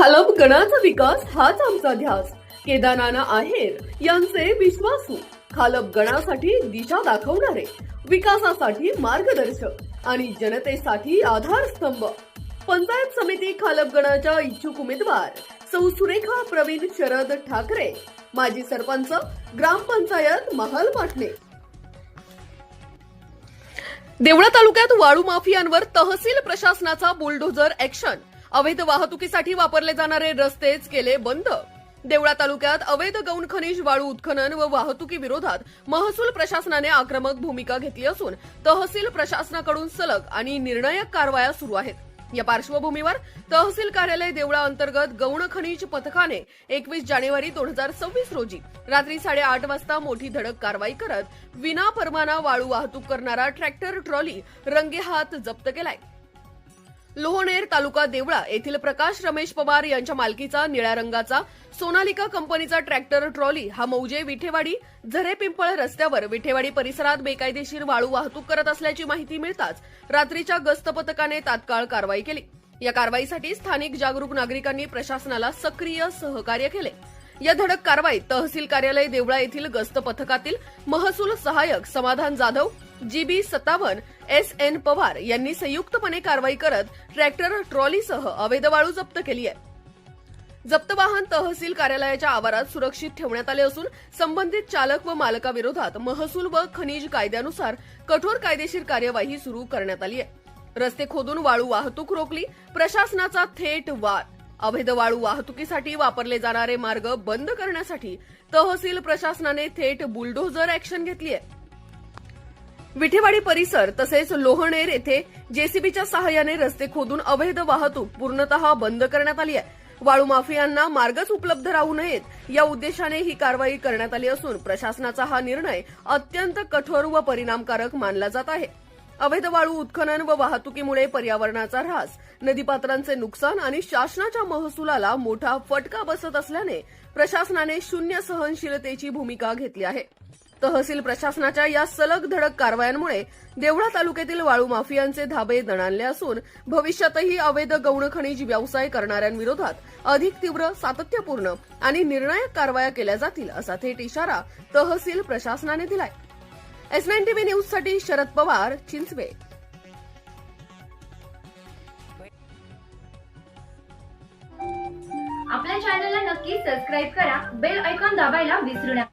खालप गणाचा विकास हाच आमचा ध्यास केदारनाना आहेर यांचे विश्वासू खालप गणासाठी दिशा दाखवणारे विकासासाठी मार्गदर्शक आणि जनतेसाठी आधारस्तंभ. पंचायत समिती खालप गणाच्या इच्छुक उमेदवार सौ सुरेखा प्रवीण शरद ठाकरे माजी सरपंच ग्रामपंचायत महाल पाटणे देवळा तालुक्यात वाळू माफियांवर तहसील प्रशासनाचा बुलडोझर ऍक्शन अवैध वाहतुकीसाठी वापरले जाणारे रस्तेच केले बंद. देवळा तालुक्यात अवैध गौण खनिज वाळू उत्खनन व वाहतुकी विरोधात महसूल प्रशासनाने आक्रमक भूमिका घेतली असून तहसील प्रशासनाकडून सलग आणि निर्णायक कारवाया सुरू आहेत. या पार्श्वभूमीवर तहसील कार्यालय देवळा अंतर्गत गौण खनिज पथकाने एकवीस जानेवारी दोन हजार सव्वीस रोजी रात्री साडेआठ वाजता मोठी धडक कारवाई करत विना परवाना वाळू वाहतूक करणारा ट्रॅक्टर ट्रॉली रंगेहात जप्त केलाय. लोहनेर तालुका देवळा येथील प्रकाश रमेश पवार यांच्या मालकीचा निळ्या रंगाचा सोनालिका कंपनीचा ट्रॅक्टर ट्रॉली हा मौजे विठेवाडी झरे पिंपळ रस्त्यावर विठेवाडी परिसरात बेकायदेशीर वाळू वाहतूक करत असल्याची माहिती मिळताच रात्रीच्या गस्त पथकाने तात्काळ कारवाई केली. या कारवाईसाठी स्थानिक जागरूक नागरिकांनी प्रशासनाला सक्रिय सहकार्य केले. या धडक कारवाईत तहसील कार्यालय देवळा येथील गस्त पथकातील महसूल सहाय्यक समाधान जाधव जीबी सत्तावन्न एस एन पवार यांनी संयुक्तपणे कारवाई करत ट्रॅक्टर ट्रॉलीसह अवैध वाळू जप्त केली आहे जप्त वाहन तहसील कार्यालयाच्या आवारात सुरक्षित ठेवण्यात आले असून संबंधित चालक व मालकाविरोधात महसूल व खनिज कायद्यानुसार कठोर कायदेशीर कार्यवाही सुरू करण्यात आली आहे. रस्ते खोदून वाळू वाहतूक रोखली प्रशासनाचा थेट वार. अवैध वाळू वाहतुकीसाठी वापरले जाणारे मार्ग बंद करण्यासाठी तहसील प्रशासनाने थेट बुलडोझर अॅक्शन घेतली आहे. विठेवाडी परिसर तसेच लोहनेर येथे जेसीबीच्या सहाय्याने रस्ते खोदून अवैध वाहतूक पूर्णतः बंद करण्यात आली आहे. वाळू माफियांना मार्गच उपलब्ध राहू नयेत या उद्देशाने ही कारवाई करण्यात आली असून प्रशासनाचा हा निर्णय अत्यंत कठोर व परिणामकारक मानला जात आहे. अवैध वाळू उत्खनन व वाहतुकीमुळे पर्यावरणाचा ऱ्हास नदीपात्रांचे नुकसान आणि शासनाच्या महसुलाला मोठा फटका बसत असल्याने प्रशासनाने शून्य सहनशीलतेची भूमिका घेतली आहे. तहसील प्रशासनाच्या या सलग धडक कारवायांमुळे देवळा तालुक्यातील वाळू माफियांचे धाबे दणाणले असून भविष्यातही अवैध गौण खनिज व्यवसाय करणाऱ्यांविरोधात अधिक तीव्र सातत्यपूर्ण आणि निर्णायक कारवाया केल्या जातील असा थेट इशारा तहसील प्रशासनाने दिलाय. एस नाईन टीव्ही न्यूजसाठी शरद पवार चिंचवे. आपल्या चॅनलला नक्की सबस्क्राईब करा बेल ऐकॉन दाबायला विसरू नका.